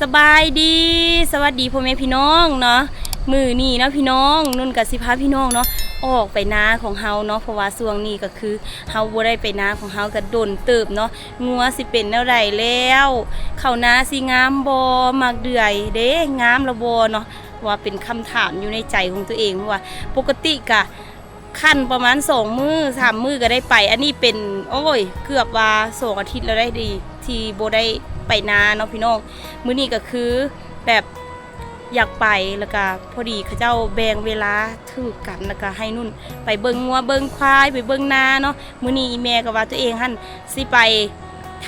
สบายดี สวัสดีพ่อแม่พี่น้องเนาะมือนี่เนาะพี่น้องนุ่นกับสิพาพี่น้องเนาะออกไปนาของเฮาเนาะเพราะว่าช่วงนี้ก็คือเฮาบ่ได้ไปนาของเฮาก็โดนเติบเนาะงัวสิเป็นแนวใดแล้วเข้านาสิงามบ่มักเดือยเด้งามละบ่เนาะว่าเป็นคำถามอยู่ในใจของตัวเองว่า ปกติกะขั้นประมาณสองมือสามมือก็ได้ไป อันนี้เป็นโอ้ยเกือบว่าสองอาทิตย์แล้วได้ดี ที่โบได้ ไปนาเนาะพี่น้องมื้อนี้ก็คือแบบอยากไปแล้วก็พอดีเขาเจ้าแบ่งเวลาถือกันแล้วก็ให้นุ่น ไปเบิ่งงัวเบิ่งควายไปเบิ่งนาเนาะมื้อนี้อีแม่ก็ว่าตัวเองหั่นสิไป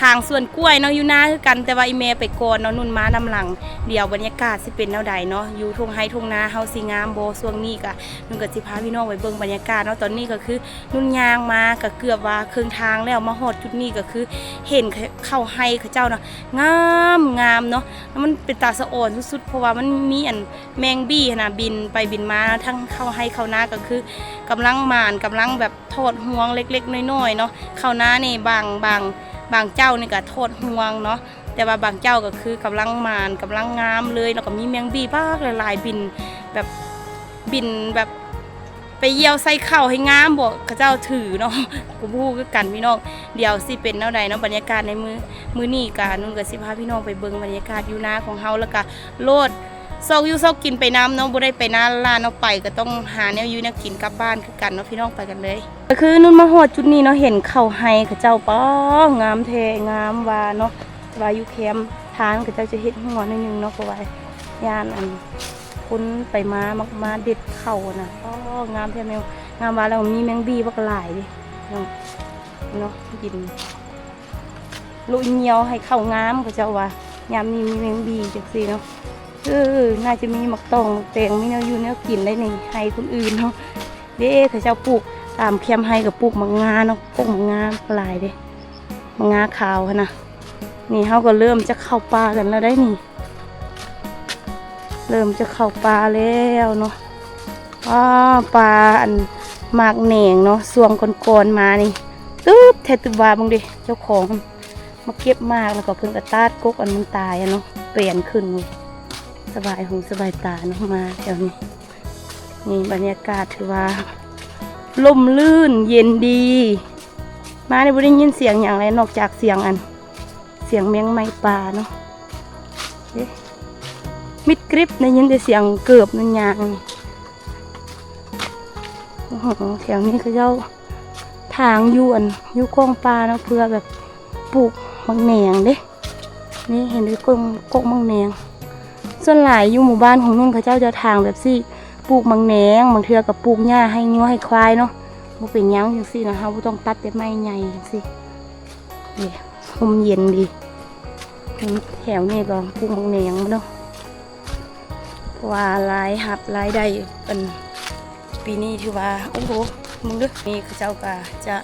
ทางส่วนกล้วยเนาะอยู่หน้าคือกันแต่ว่าอีแม่ไปก่อนเนาะนุ่นมานำหลัง เดี๋ยวบรรยากาศสิเป็นแนวใดเนาะอยู่ทงไฮทงนาเฮาสิงามโบ่ช่วงนี้ก็นุ่นก็สิพาพี่น้องไปเบิ่งบรรยากาศเนาะตอนนี้ก็คือนุ่นยางมาก็เกือบว่าครึ่งทางแล้วมาฮอดจุดนี้ก็คือ เห็นเข้าไฮเขาเจ้าเนาะงามงามเนาะแล้วมันเป็นตาสะอ่อนสุดๆเพราะว่ามันมีอันแมงบี้นะบินไปบินมาทั้งเข้าไฮเข้านาก็คือกำลังหมานกำลังแบบทอดห่วงเล็ก ๆน้อยๆเนาะเข้านานี่บางบาง บางเจ้านี่ก็โทอดห่วงเนาะแต่ว่าบางเจ้าก็คือกำลังมานกำลังงามเลยแล้วก็มีแมงบีบ้ากหลายบินแบบบินแบบไปเยี่ยวใส่เข้าให้งามบอกเขาเจ้าถือเนาะกูพูดคือกันพี่น้องเดี๋ยวสิเป็นแนวใดเนาะบรรยากาศในมือมือนี่กานุ่นกับสิพาพี่น้องไปเบิ่งบรรยากาศอยู่นาของเฮาแล้วก็โลด ซกอยู่ซกกินไปน้ำเนาะบ่ได้ไปน้าลานเนาะไป ก็ต้องหาแนวอยู่แนวกินกลับบ้านคือกันเนาะพี่น้องไปกันเลย ก็คือนุ่นมาฮอดจุดนี้เนาะเห็นเข้าไฮเขาเจ้าป้องามแท้งามว่าเนาะว่าอยู่แคมป์ทางเขาเจ้าจะเฮ็ดหัวหนิดนึงเนาะเพราะว่าย่านอันคุณไปมามักมาเด็ดเข่านะก็งามแท้แมวงามว่าแล้วมีแมงบีบักหลายดิเนาะเนาะกินลุยเงียวให้เข้างามก็เจ้าว่ายามนี้มีแมงบีจังซี่เนาะ เออน่าจะมีมักตองแตงมีแนวอยู่แนวกินได้นี่ให้คนอื่นเนาะเด้เขาเจ้าปลูกตามแคมให้กับปลูกมังงาเนาะปลูกมังงาหลายเด้มังงาขาวนะนี่เขาก็เริ่มจะเข้าป่ากันแล้วได้นี่ เริ่มจะเข้าปลาแล้วเนาะอ้าปลาอันหมากเหน่งเนาะสวงก่อนๆมานี่ตึ๊บแทตุบาบังดิเจ้าของมาเก็บมากแล้วก็เพิ่งกระตาดกกอันมันตายอะเนาะเปลี่ยนขึ้นเลย สบายหูสบายตาเนาะมาเดี๋ยวนี้นี่บรรยากาศถือว่าลมลื่นเย็นดี มาในบริยินเสียงอย่างไรนอกจากเสียงอัน เสียงเมียงไม้ปลาเนาะเอ๊ะมิดกริบได้ยินแต่เสียงเกือบนั่นยางโอ้โหแถวนี้เขาเจ้าทางยวนยู่กองปลาเนาะเพื่อแบบปลูกมังแหนงเด้นี่เห็นด้วยกงกกมังแหนง ส่วนหลายอยู่หมู่บ้านของนุ่นเขาเจ้าจะทางแบบสิปลูกมังแหนงบางเทือกับปลูกหญ้าให้งัวให้ควายเนาะบ่เป็นยังจังซี่นะคะบ่ต้องตัดแต่ไม้ใหญ่จังซี่นี่ลมเย็นดีแถวนี้ก็ปลูกมังแหนงเนาะว่ารายหับรายได้เป็นปีนี้ถือว่าโอ้โหมึงเด้อนี่เขาเจ้าก็จะ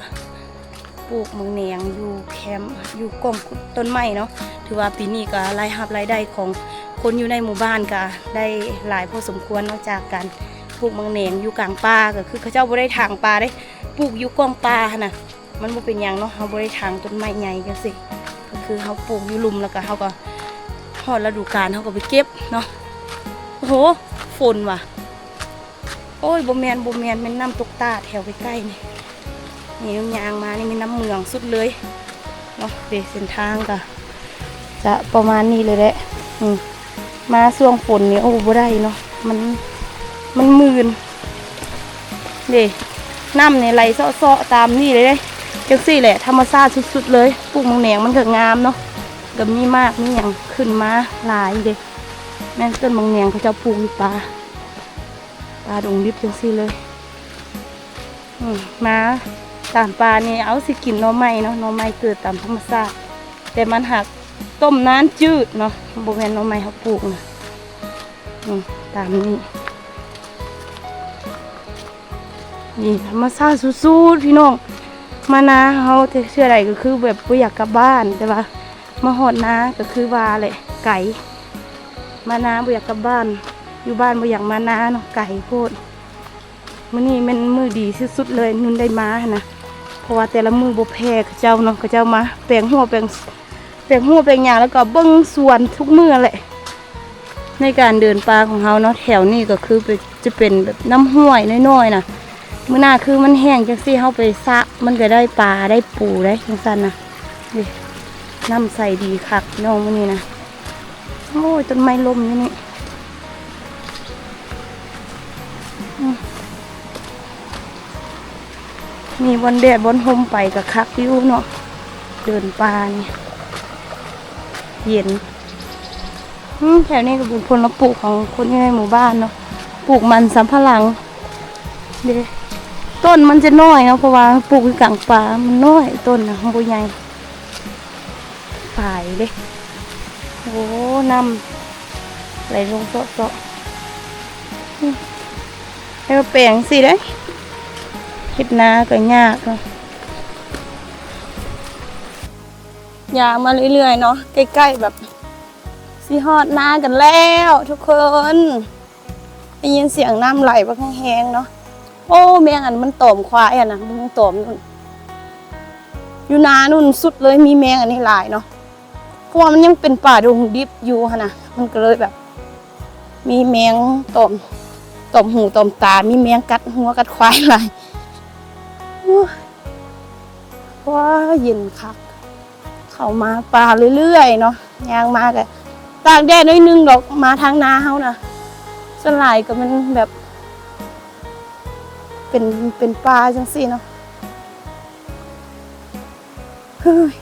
ปลูกมึงแหนงอยู่แคมป์อยู่กลมต้นไม้เนาะถือว่าปีนี้ก็รายหับรายได้ของ คนอยู่ในหมู่บ้านก็ได้หลายพอสมควรนอกจากการปลูกมังแหนงอยู่กลางป่าก็คือเขาเจ้าบ่ได้ทางป่าได้ปลูกอยู่กองป่านน่ะมันบ่เป็นหยังเนาะเฮาบ่ได้ทางต้นไม้ใหญ่จังซี่ก็คือเฮาปลูกอยู่ลุมแล้วก็เฮาก็ฮอดฤดูกาลเฮาก็ไปเก็บเนาะโอ้โหฝนว่ะ โอ้ยบแมนบแมนเป็นน้ำตกตาแถวใกล้ๆนี่นี่น้ำยางมานี่มีน้ำเมืองสุดเลยเนาะเดเส้นทางก็จะประมาณนี้เลยแหละอืม มาช่วงฝนนี่โอ้บ่ได้เนาะมันมันมืนเด้น้ำในไหลเซาะๆตามนี่เลยเด้จังสี่แหละธรรมชาติสุดๆเลยปลูกมังแหนงมันก็งามเนาะก็มีมากมีอย่างขึ้นมาหลายเด้แม่นต้นบางแหนงเขาจะปลูกปลาปลาดงดิบจังซี่เลยมาตามปลานี่เอาสิกินน่อไม้เนาะน่อไม้เกิดตามธรรมชาติแต่มันหัก ต้มน้ำจืดเนาะบ่แมนหน่อไม้เขาปลูกนะตามนี้ นี่ธรรมชาติสุดๆพี่น้อง มานาเขาเชื่ออะไรก็คือแบบบ่อยากกลับบ้านแต่ว่ามาหอดนาก็คือว่าแหละไก่ มานาบ่อยากกลับบ้าน อยู่บ้านบ่อยากมานาเนาะไก่โพดมื้อนี้มันมือดีสุดๆเลยนุ่นได้มาหั้นนะเพราะว่าแต่ละมือบ่แพ้เขาเจ้าเนาะเขาเจ้ามาแปลงหัวแปลง แปลงหัวแปลงหยาแล้วก็เบิ่งสวนทุกมื้อแหละ ในการเดินป่าของเฮาเนาะแถวนี้ก็คือจะเป็นแบบน้ำห้วยน้อยๆน่ะมื้อหน้าคือมันแห้งจังซี่เฮาไปสะมันก็ได้ปลาได้ปูได้จังซั่นนะนี่น้ำใสดีคักน้องมื้อนี้นะโอ้ยต้นไม้ลมอยู่นี่มีบอนแดดบอนห่มไปกับคักอยู่เนาะเดินป่านี่ เย็นแถวนี้ก็เป็นผลปลูกของคนในหมู่บ้านเนาะปลูกมันสำปะหลังเดต้นมันจะน้อยเนาะเพราะว่าปลูกกลางป่ามันน้อยต้นนะของบุใหญ่ฝ่ายเด้โอ้น้ำไหลลงเซาะๆอืมแล้วแปลงสิได้เฮ็ดนาก็ยากเนาะ ยางมาเรื่อยๆเนาะใกล้ๆแบบสิฮอดนากันแล้ว ทุกคนได้ยินเสียงน้ำไหลบักแห้งๆเนาะโอ้แมงอันมันตอมควายอะนะมันตอมนู่นอยู่นานู่นสุดเลยมีแมงอันนี้หลายเนาะเพราะว่ามันยังเป็นป่าดงดิบอยู่ค่ะนะมันก็เลยแบบ มีแมงตอมตอมหูตอมตา มีแมงกัดหัวกัดควายหลายโอ้ยว้าเย็นคัก เข้ามาป่าเรื่อยๆเนาะยางมากอะตากแดดน้อยนึงดอกมาทางนาเฮานะสลายก็มันแบบ เป็นเป็นปลาจังซี่เนาะเฮ้ย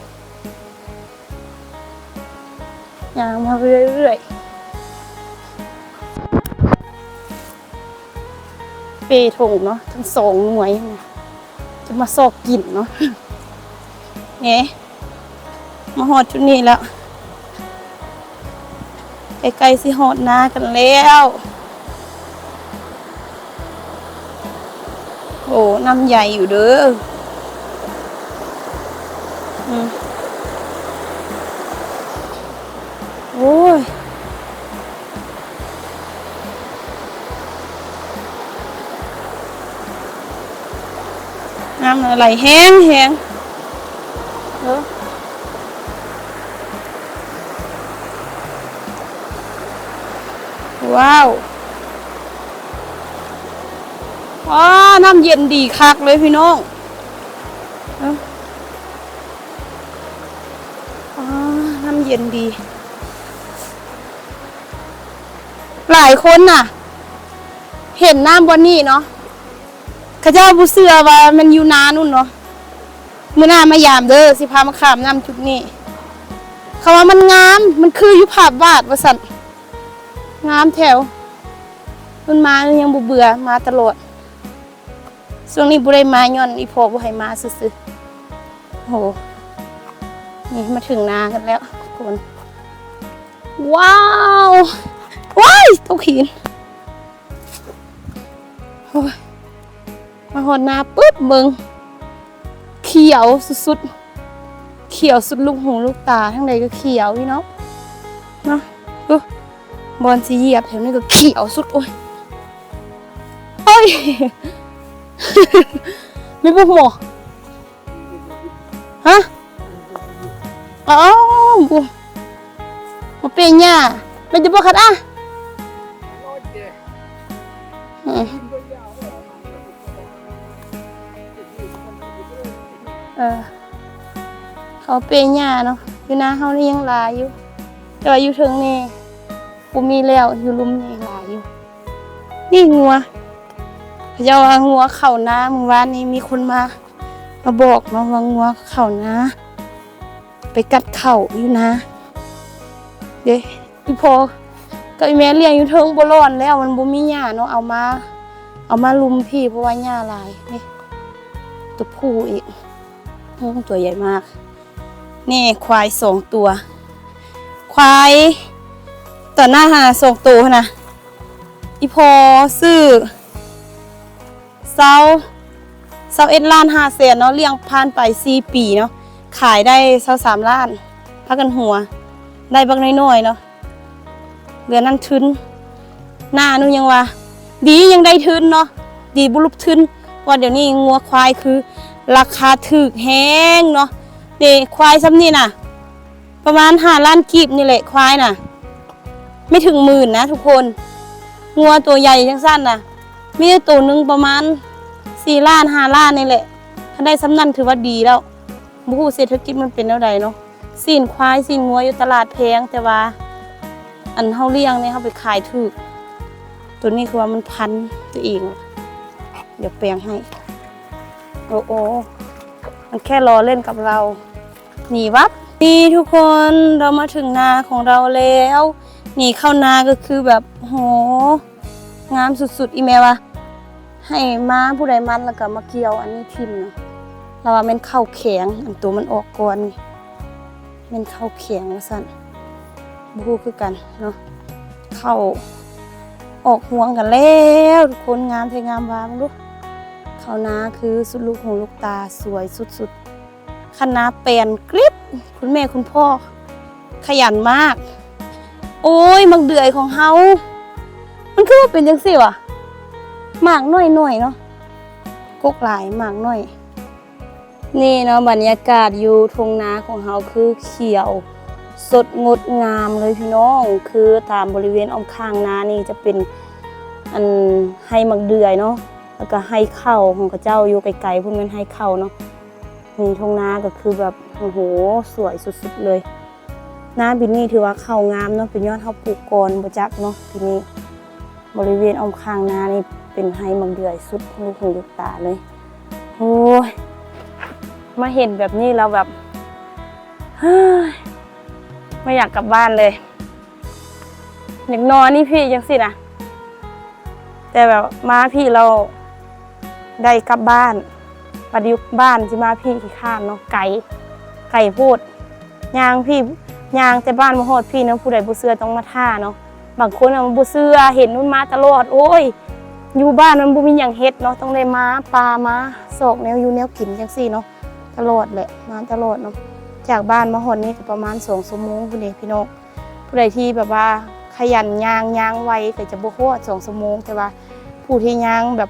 ยางมาเรื่อยๆเปถงเนาะทั้งสองหน่วย จะมาซอกกินเนาะเนี่ย มาหอดจุดนี้แล้วใกล้ๆสิหอดนากันแล้วโอ้น้ำใหญ่อยู่เด้ออืมโอ้ยน้ำอะไรแห้งแห้ง เย็นดีคักเลยพี่น้องน้ำเย็นดี หลายคนน่ะ เห็นน้ำบนนี่เนาะข้าเจ้าผู้เสือว่ามันอยู่นานู่นเนาะเมื่อหน้ามายามเด้อสิพามาขามน้ำจุดนี้เขาว่ามันงาม มันคืออยู่ภาพวาดวสันงามแถวมันมายังบ่เบื่อมาตลอด ช่วงนี้บ่ได้มาย้อนอีพอบ่ให้มาซื่อๆโห นี่มาถึงนากันแล้วทุกคน ว้าวว้ายตกหินโอ้ยมาหอดนาปุ๊บเบิงเขียวสุดๆ เขียวสุดลูกหูลูกตา ทั้งใดก็เขียวพี่เนาะเนาะดูบอลสีเหยียบแถวนี้ก็เขียวสุดโอ้ยเฮ้ย ไม่พูดหมอฮะอ๋อบุมาเป็นย่าเป็นจะบอกคัดอะเออเขาเป็นย่าเนาะอยู่หน้าเขานี่ยังลายอยู่ แต่ว่าอยู่เทิงนี่กูมีแล้วอยู่ลุมนี่ลายอยู่ นี่งัว เขาจะว่างัวเข่านาเมื่อวานนี้มีคนมา มาบอกเนาว่างัวเข่านาไปกัดเข่าอยู่นะ เด้อีพอกับอีแม่เลี้ยงอยู่เทิงบ่ร้อนแล้วมันบ่มีหญ้าเนาะเอามา เอามาลุมพี่เพราะว่าหญ้าหลายนี่ตัวผู้อีกอืมตัวใหญ่มาก นี่ควายสองตัว ควายต่อหน้าหาส่งตัวนะอีพอซื้อ เซาเซาเอ็ดล้านห้าแสนเนาะเลี้ยงผ่านไปสี่ปีเนาะขายได้เซาสามล้านพักกันหัว ได้บักน้อยๆเนาะเหลือนั่นทึนหน้านู่ยังว่า ดียังได้ทึนเนาะดีบุรุษทึนว่าเดี๋ยวนี้งัวควายคือ ราคาถูกแห้งเนาะเด็ควายซ้ำนี่น่ะ ประมาณห้าล้านกีบนี่แหละควายน่ะ ไม่ถึงหมื่นนะทุกคน งัวตัวใหญ่จังสั้นน่ะมีตัวหนึ่งประมาณ สี่ล้านห้าล้านนี่แหละ ถ้าได้สำนันถือว่าดีแล้วบูฮูเศรษฐกิจมันเป็นเท่าใดเนาะสินควายสินงัวอยู่ตลาดแพงแต่ว่า อันเฮาเลี้ยงเนี่ยเฮาไปขายถูก ตัวนี้คือว่ามันพันตัวเอง เดี๋ยวแปลงให้ โอ้โอมันแค่รอเล่นกับเรา หนีวับนี่ทุกคนเรามาถึงนาของเราแล้วนี่เข้านาก็คือแบบโหงามสุดๆ อีเมลวะ ให้ม้าผู้ใดมันแล้วก็มาเกี่ยวอันนี้ทิมเนาะเราว่ามันเข้าแข็งอันตัวมันออกก่อนมันเข้าแข็งว่าสั่นบูคือกันเนาะเข้าออกห่วงกันแล้วทุกคนงามใทงามวามงลูกเขานาคือสุดลูกหูลูกตาสวยสุดๆคณะแปลนกริบคุณแม่คุณพ่อ ขยันมาก โอ้ยมักเดือยของเฮามันคือว่าเป็นจังสิวะ หมากน้อยหน่อยเนาะกกหลายหมากน้อย นี่เนาะบรรยากาศอยู่ทงนาของเฮาคือเขียว สดงดงามเลยพี่น้อง คือตามบริเวณอ้อมข้างนานี่จะเป็นอันให้มักเดือยเนาะแล้วก็ให้เข้าของกระเจ้าอยู่ไกลๆพุ่นมันให้เข้าเนาะนี่ทงนาก็คือแบบโอ้โหสวยสุดๆเลยนาบินนี่ถือว่าเข้างามเนาะเป็นยอดเฮาปลูกก่อนบจักเนาะปีนี้บริเวณอ้อมข้างนานี่ เป็นไฮมักเดือยสุดลูกหูลูกตาเลยโอ้ยมาเห็นแบบนี้แล้วแบบฮไม่อยากกลับบ้านเลยอยากนอนนี่พี่ยังสินะแต่แบบมาพี่เราได้กลับบ้านปัดยุบ้านที่มาพี่ขี้ข้านเนาะไก่ไก่พูดยางพี่ยางแต่บ้านมาโหดพี่เนาะผู้ใดบุเสือต้องมาท่าเนาะบางคนอะบุเสือเห็นนู่นมาตลอด โอ้ย อยู่บ้านมันบุมีอย่างเฮ็ดเนาะต้องได้มาปลามาโศกแนวอยู่แนวกินจังซี่เนาะตลอดแหละมาตลอดเนาะจากบ้านมาหอนนี่ก็ประมาณสองชั่วโมงคุณเอพี่น้องผู้ใดที่แบบว่าขยันยางยางไวก็จะบ่ฮอดสองชั่วโมงแต่ว่าผู้ที่ยางแบบ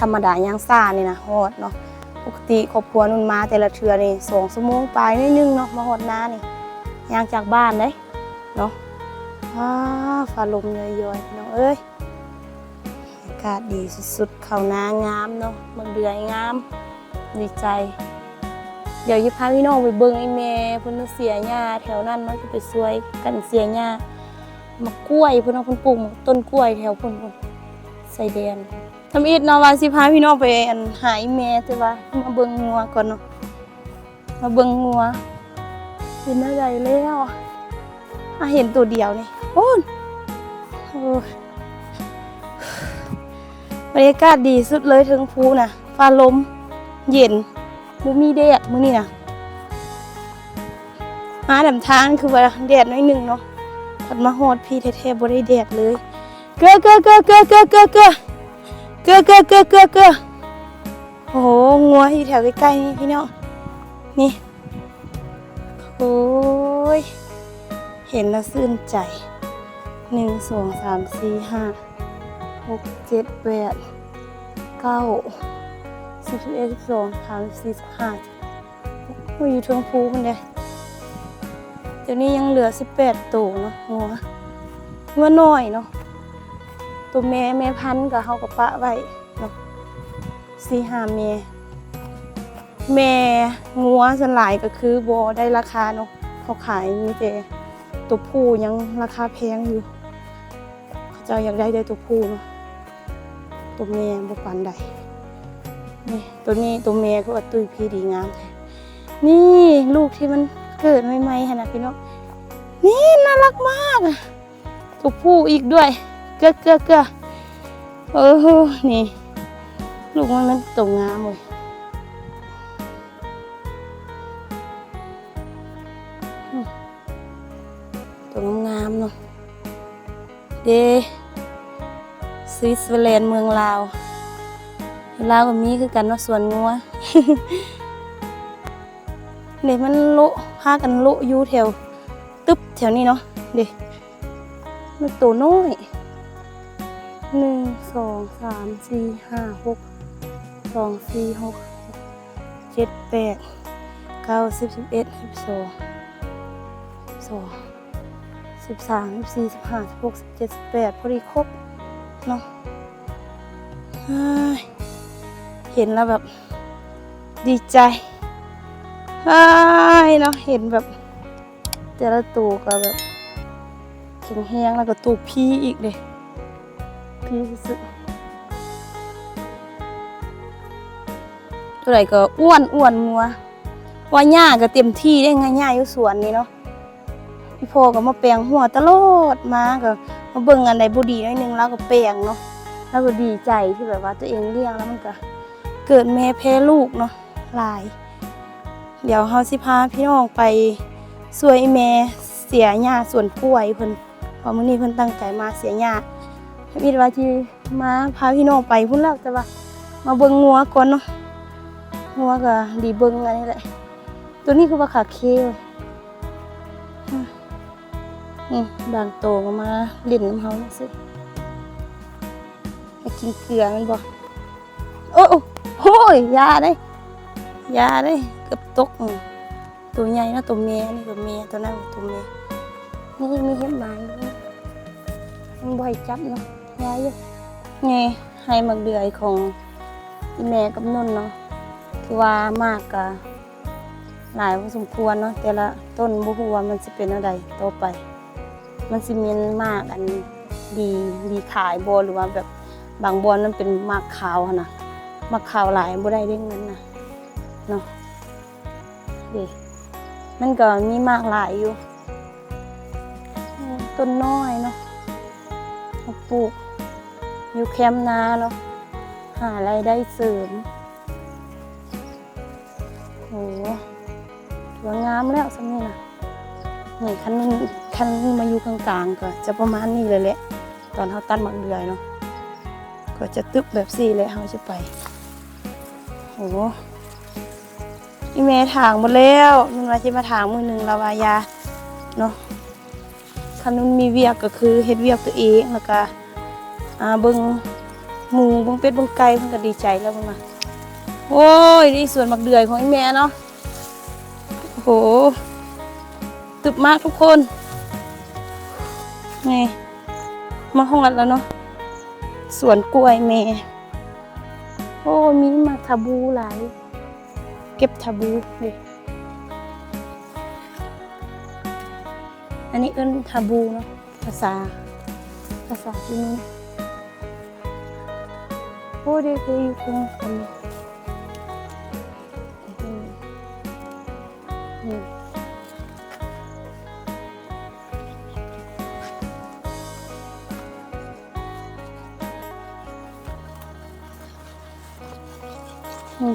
ธรรมดายางซ่านี่นะฮอดเนาะปกติครอบครัวนุ่นมาแต่ละเทือนี่สองชั่วโมงไปนิดนึงเนาะมาฮอดนานี่ยางจากบ้านเลยเนาะว้าฟ้าลมย้อยๆพี่น้องเอ้ยากาศดีสุดๆ เขานางามเนาะมืองเดือยงาม ดีใจ เดี๋ยวยิพาพี่น้องไปเบิ่งไอ้แม่พิ่นเสียหญ้าแถวนั้นเนาะจะไปช่วยกันเสียหญ้ามากล้วยพิ่นเอาพิ่นปลูกต้นกล้วยแถวพิ่นพุ่นใส่แดนทำอิดเนาะว่าสิพาพี่น้องไปอันหาไอ้แม่แต่ว่ามาเบิ่งงัวก่อนเนาะมาเบิ่งงัวเป็นอะไรแล้วอะเห็นตัวเดียวนี่โอ้นโอ้ บรรยากาศดีสุดเลยถึงภูน่ะฟ้าลม เย็นบ่มีแดดมื้อนี้นะมาดำทางคือว่าแดดน้อยหนึ่งเนาะพัดมาฮอดพี่แท้ๆบ่ได้แดดเลยเกือเกือเกือเกือเกือเกือเกือเกือเกือเกือเกือเกือโอ้โหงัวอยู่แถวใกล้ๆนี่พี่น้องนี่โอ้ยเห็นแล้วชื่นใจหนึ่งสองสามสี่ห้า หกเจ็ดแปดเก้าสิบเอ็ดสิบสองสามสี่สิบห้ามาอยู่เทิงภูคนเดียวเดี๋ยวนี้ยังเหลือสิบแปดตัวเนาะหัวหัวน้อยเนาะตัวแม่แม่พันกับเฮากับปะไว้เนาะสี่ห้าแม่แม่งัวสลายก็คือบ่ได้ราคาเนาะเขาขายมีแต่ตัวผู้ยังราคาแพงอยู่ เขาจ้าอยากได้ได้ตัวผู้เนาะ ตัวแม่บ่ปานใดนี่ตัวนี้ตัวเมียก็ว่าตุ้ยพี่ดีงาม นี่ลูกที่มันเกิดใหม่ๆขนาดพี่น้องนี่น่ารักมากอะตัวผู้อีกด้วย เกือเกือเกือเออนี่ ลูกมันมันตวงามเลยตัวงามๆเนาะเดส วิตเซอร์แลนด์เมืองลาวลาวกับมีคือกันเนาสวนงัวเด็มันโละพากันโละอยู่แถว ตึ๊บแถวนี้เนาะเด็มันตัวน้อยหนึ่งสองสามสี่ห้าหกสองสี่หกเจ็ดแปดเก้าสิบสิบเอ็ดสิบสองสองสิบสามสิบสี่สิบห้าสิบหกสิบเจ็ดสิบแปดพอดีครบ เนาะเห็นแล้วแบบดีใจเฮ้ยเนาะเห็นแบบแต่ละตัวก็แบบแข็งแรงแล้วก็ตัวพี่อีกเลยพี่สุดๆตัวไหนก็อ้วนอ้วนมัวว่าหญ้าก็เต็มที่ได้ไงหญ้าอยู่สวนนี่เนาะพี่พ่อก็มาแปลงหัวตลอดมาก็ มาเบิ่งอันใดบ่ดีหน่อยหนึงแล้วก็แปลงเนาะแล้วก็ดีใจที่แบบว่าตัวเองเลี้ยงแล้วมันก็เกิดแม่แพ้ลูกเนาะหลาย เดี๋ยวเฮาสิพาพี่น้องไปสวยแม่เสียหญ้าส่วนป่วยเพิ่นเพอมื้อนี้เพิ่นตั้งใจมาเสียหญ้าพี่ว่าที่มาพาพี่น้องไปพุ่นแล้วแต่ว่ามาเบิ่งงัวก่อนเนาะงัวก็ดีเบิ่งอันนี้แหละตัวนี้คือว่าขาเคลอืม นี่บางโตก็มาเล่นน้ำเฮาสิไปกินเกลือมันบอ้โอ้โหยยาได้ยาได้เกือบตก ตัวใหญ่นะตัวเมียนี่ตัวเมียตัวนั้นตัวเมียนี่มีเห็บหมายมันบ่ให้จับเนาะยาเยอะไงให้มักเดือยของแม่กับนุ่นเนาะคือว่ามากกะหลายพอสมควรเนาะแต่ละต้นบ่ฮู้ว่ามันสิเป็นอะไรต่อไป มันสิมีมากอันดีดีขายบ่หรือว่าแบบบางบอนมันเป็นมากขาวนะมากขาวหลายบ่ได้เด้เงินนะเนาะเด็มันก็มีมากหลายอยู่ ต้นน้อยเนาะปลูก อยู่แคมป์นาเนาะหารายได้เสริมโหสวยงามแล้วสำนี่นะนี่คันนึ งคันนึงมาอยู่กลางๆก็จะประมาณนี้เลยแหละ ตอนเขาตัดหมักเดือยเนาะก็จะตึบแบบสี่เลยเขาจะไปโอ้อีเมถางหมดแล้วนึงว่าจะมาถางมือหนึ่งละวายาเนาะคันนึงมีเวียกก็คือเฮ็ดเวียกตัวเองแล้วก็อ่าเบิ่งหมูเบิ่งเป็ดเบิ่งไก่เพิ่นก็ดีใจแล้วเพิ่นมาโอ้ยนี่สวนหมักเดือยของอีแม่เนาะโอ้โหตึบมากทุกคน นี่มาห้องอัดแล้วเนาะสวนกล้วยเมโอ้มีมาทาบูหลาย เก็บทาบูดิอันนี้เอิ้นทาบูเนาะภาษา ภาษาที่นี่โอ้เด็กๆอยู่ตรงนี้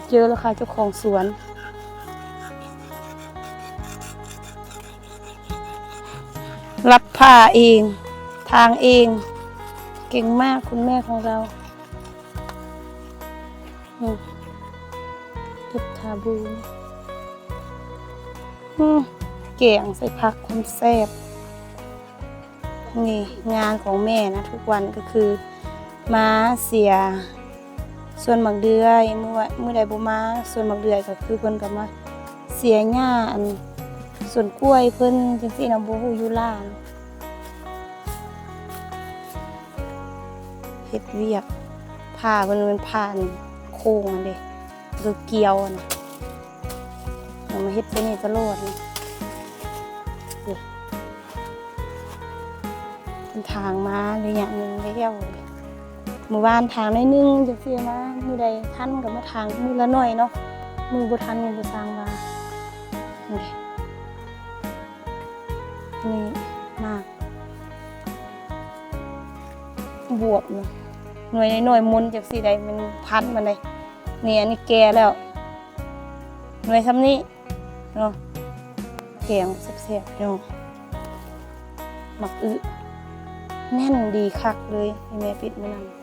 เจอแล้วค่ะเจ้าของสวนรับผ้าเอง ทางเอง เก่งมากคุณแม่ของเราเก็บทาบูอืมแกงใส่ผักคนแซบนี่งานของแม่นะทุกวันก็คือมาเสีย ส่วนหมักเดือยเมื่อเมื่อใดบ่มา ส่วนหมักเดือยก็คือเพิ่นก็มาเสียหญ้าอันส่วนกล้วยเพิ่นจังซี่นะบ่ฮู้อยู่ล่างเฮ็ดเวียกผ้าเพิ่นเป็นผ้านโค้งอันเด้คือเกียวอนะเอามาเฮ็ดไปนี่ตลอดนี่เป็นทางมาระยะหนึงแล้ว หมู่บ้านทางน้นึงจังซี่มามือใดทันก็มาทางมือละหน่อยเนาะมือบ่ทันก็บ่สร้างว่านี่นี่มาก บวบเนาะหน่วยหน่วยมุนจากสี่ใดมันพันมาเลยนี่อันนี้แกแล้ว หน่วยซ้ำนี้เนาะแกงแซ่บๆเนาะหมักอึแน่นดีคักเลยแม่ปิดมือนั้น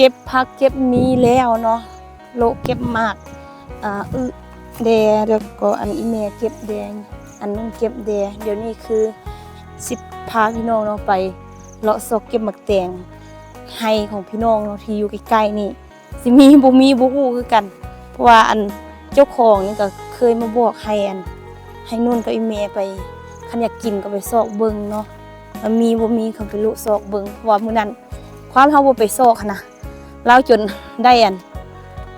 ก็บพักเก็บมีแล้วเนาะโลเก็บมากอ่าอแดแล้วก็อันอีเมเก็บแดง อันนู้นเก็บแดเดี๋ยวนี้คือสิบพาพี่น้องเนาะไปเลาะซอกเก็บหมักแตงให้ของพี่น้องเนาะที่อยู่ใกล้ๆนี่สิมีบ่มีบ่ฮู้คือกัน เพราะว่าอันเจ้าของนี่ก็เคยมาบอกให้อัน ให้นุ่นกับอีเมไปคันอยากกินก็ไปซอกเบิ่งเนาะมันมีบ่มีเขาไปลุซอกเบิ่งเพราะว่ามื้อนั้นความเฮาบ่ไปซอกนะ เราจนได้อัน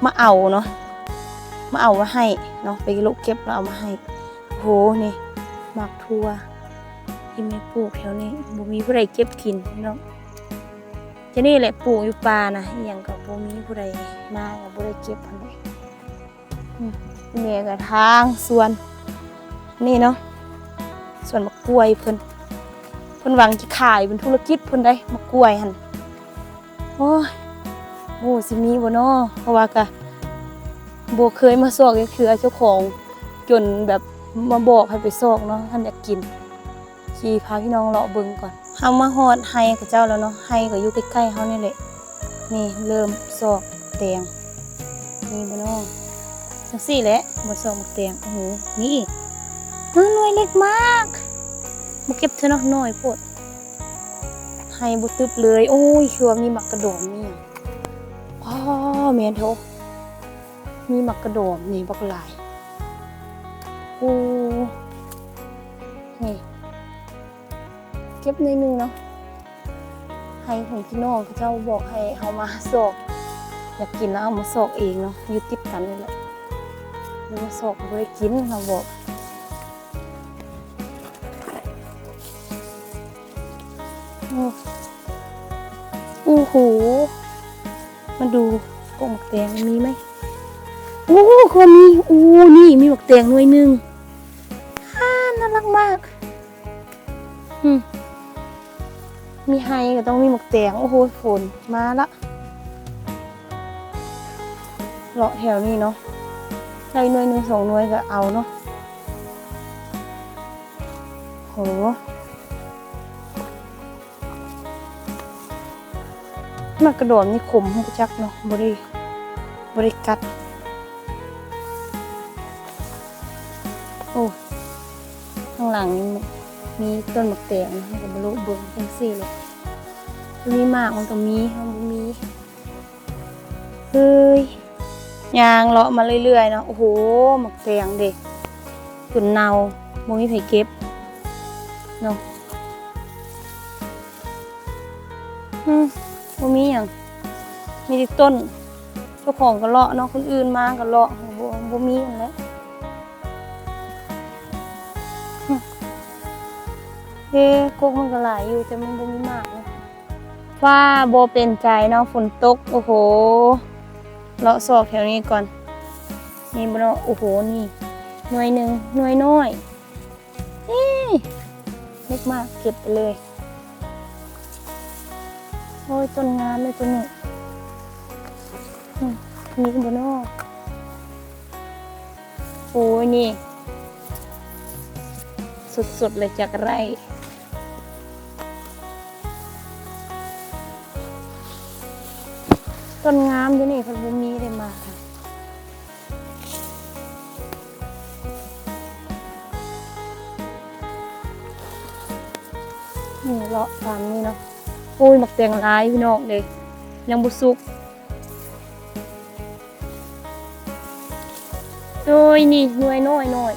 มาเอาเนาะมาเอามาให้เนาะไปลุเก็บแล้วเอามาให้โหนี่หมักทั่วที่แม่ปลูกแถวนี้บ่มีผู้ใดเก็บกินเนาะจะนี่แหละปลูกอยู่ป่านะอย่างก็บ่มีผู้ใดมาก็บ่ได้เก็บหั่นแหละอืมแม่ก็ทางสวน นี่เนาะส่วนมะกล้วยเพิ่นเพิ่นหวังจะขายเป็นธุรกิจเพิ่นได้มะกล้วยหั่นโอ้ย อ้สิมีบ่เนาะเพราะว่าก็บ่เคยมาซอกก็คือเจ้าของจนแบบมาบอกให้ไปซอกเนาะท่านอยากกินขี่พาพี่น้องเลาะเบิ่งก่อนเฮามาฮอดไห้กับเจ้าแล้วเนาะไห้ก็อยู่ใกล้ๆเฮานี่แหละนี่เริ่มซอกแตงนี่บ่เนาะจังซี่แหละบ่ซอกแตงโอ้โหนี่อีกเออหน่วยเล็กมากมาเก็บเธอเนาะหน่อยโพดให้บุตึบเลย โอ้ยคือว่ามีหมักกระโดมนี่ อะอ๋อเมียนโทมีมักกระโดมนี่บักหลายโอ้นี่เก็บในนึงเนาะให้ของพี่น้องเขาเจ้าบอกให้เอามาสอกอยากกินแล้วเอามาสอกเองเนาะอยู่ติดกันนี่แหละเอามาสอกบ่ได้กินเราบอกอ้โอ้โห มาดูก่องหมกแตงมีไหมโอ้คนมีโอ้นี่มีหมกแตงหน่วยหนึ่งฮ่าน่ารักมากอืมมีไฮก็ต้องมีหมกแตงโอ้โหฝนมาละเลาะแถวนี้เนาะได้หน่วยหนึ่งสองหน่วยก็เอาเนาะโห มากระโดดนี่ขมหูจักเนาะบริบริกัด โอ้ข้างหลังนี่มีต้นมะเตียงนะกับบรุเบิ้งจังสี่เลยมีมากมันก็มีมันมีเฮ้ยยางเลาะมาเรื่อยๆเนาะโอ้โหหมะเตงเด็กจนเนาบ่มีไผเก็บเนาะอืม บ่มีหยังมีแต่ต้นเจ้าของก็เลาะเนาะคนอื่นมาก็เลาะบ่บ่มีหยังแล้วเฮ้กกมันก็หลายอยู่แต่มันบ่มีมากเนาะฟ้าบ่เป็นใจเนาะฝนตก โอ้โหเลาะซอกแถวนี้ก่อน นี่บ่เนาะโอ้โหนี่หน่วยหนึ่งหน่วยน้อยนี่เล็กมากเก็บไปเลย โอ้ยต้นงามเลยตัวนี้มีบนนอกโอ้ยนี่ สุดๆเลยจากไร่ต้นงามอยู่นี่เพันบุมีได้มาค่ะนี่เลาะตามนี้เนาะ โอ้ยหมักแตงลายพี่น้องเลยยังบุสุกโอ้ยนี่หน่วยน้อยน้อย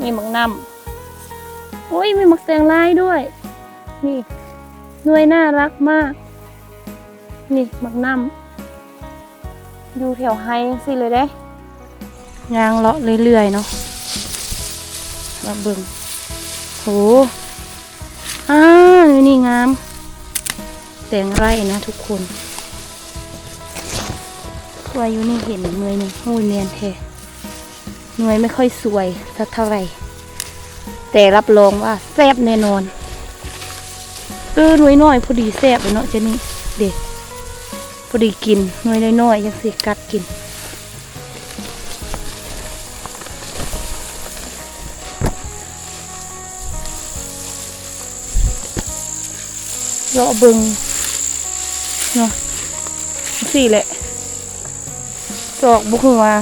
นี่หมักน้ำโอ้ยมีหมักแตงลายด้วย นี่หน่วยน่ารักมาก นี่หมักน้ำอยู่แถวไฮสิเลยเด้ยางเลาะเรื่อยๆเนาะมาเบิ่งโหอ่า นี่งาม แต่งไร่นะทุกคนว่าอยู่นี่เห็นหน่วยหนึ่งโอ้ยเนียนแท้หน่วยไม่ค่อยสวยสักเท่าไหร่ แต่รับรองว่าแซ่บแน่นอนเออหน่วยน้อยพอดีแซ่บเลยเนาะเจนี่เด็กพอดีกินหน่วยน้อยๆยังสิกัดกิน เลาะเบิงเนาะสี่แหละจอกบุคือว่า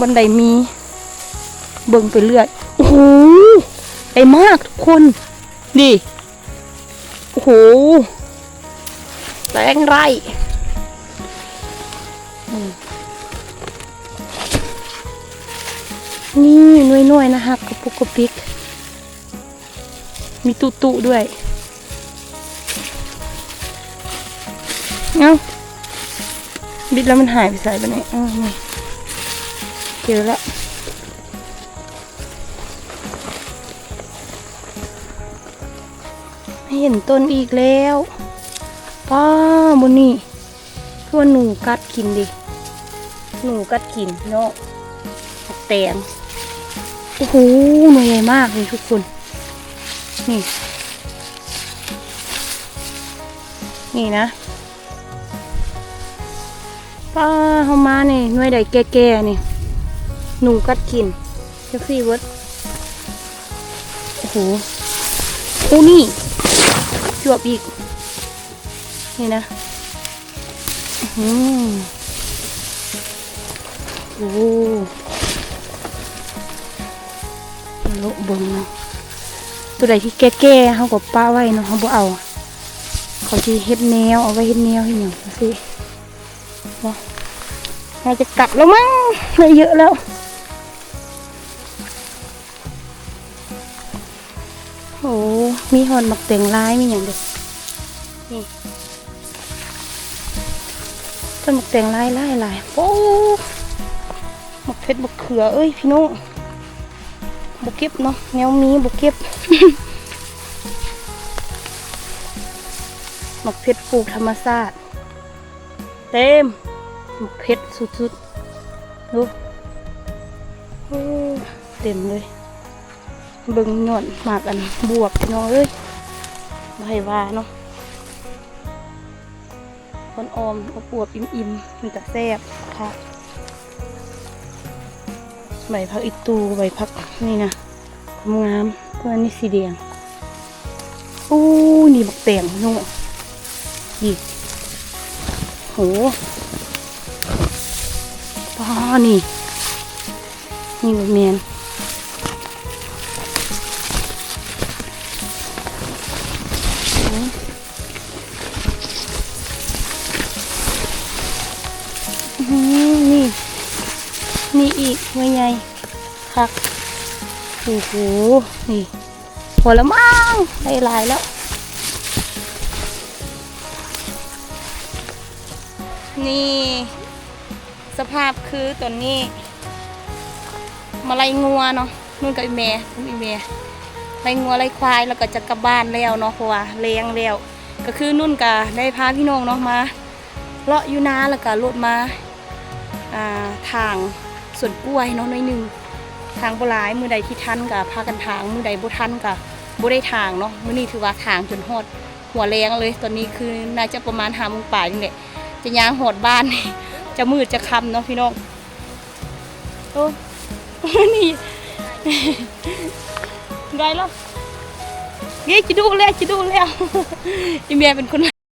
บันไดมี เบิงไปเรื่อยโอ้โหได้มากทุกคนดิโอ้โหแรงไรนี่น้อยๆนะครับกระปุกกระปิก มีตุตุด้วย เอ้าบิดแล้วมันหายไปใส่ไปไหนอ้าวนี่เจอแล้วไม่เห็นต้นอีกแล้วป้าบนนี่คือว่าหนูกัดกินดิ หนูกัดกินเนาะผักแตงโอ้โหหน่วยใหญ่มากเลยทุกคน นี่ นี่นะ ป้าเฮามานี่ยหน่วยใดแก่ๆนี่หนูกัดกินเจักซี่เวิร์ดโอ้โหโอ้นี่จวบอีก นี่นะอื้อโอ้โลบงเนาะตัวใดที่แก่ๆเขาก็ป้าไว้เนาะเขาบ่เอา เขาที่เฮ็ดแนวเอาไว้เฮ็ดแนวให้หยังสิเนาะ น่าจะกลับแล้วมั้งได้เยอะแล้วโอ้มีหอนหมักเต็งลายมีอย่างเด็กนี่ต้นหมักเต็งลายลายลายโอ้หมักเพชรบกเขือเอ้ยพี่น้องบกเก็บเนาะแนวมีบกเก็บหมักเพชรปลูกธรรมชาติเต็ม เพชรสุดๆดูเต็มเลย เบิ่งหย่อนมากันบวบพี่น้องเอ้ยบ่ให้ว่าเนาะคนออมอบอวบอิ่มๆมีแต่แซ่บค่ะใบพักอีตูใบพักนี่นะงามเพื่อนนี่สีแดงอู้นี่บักแตงพี่น้องนี่โหป้ นี่ นี่บักแมนอื้อหือนี่ นี่อีกไม่ไงคักโอ้โหนี่พอแล้วมั้งได้หลายแล้วนี่ สภาพคือตอนนี้ มาไล่งัวเนาะนู่นกับอีเมย์นู่นอีเมย์ไล่งัวไล่ควายแล้วก็จะกลับบ้านแล้วเนาะเพราะว่าเลี้ยงแล้วก็คือนุ่นก็ได้พาพี่น้องเนาะมาเลาะอยู่นาแล้วก็รถมาอ่าทางสวนกล้วยเนาะหน้อยหนึ่งทางโบราณมือใดที่ทันกับพากันทางมือใดบ่ทันกับบ่ได้ทางเนาะมือนี้ถือว่าทางจนฮอดหัวแรงเลยตอนนี้คือน่าจะประมาณหาโมงป่ายนี่แหละจะย่างหอดบ้าน จะมืดจะค่ำเนาะพี่น้องโอ้นี่ได้แล้วเงี้ยจะดูแล้วจะดูแล้วอีเมียเป็นคน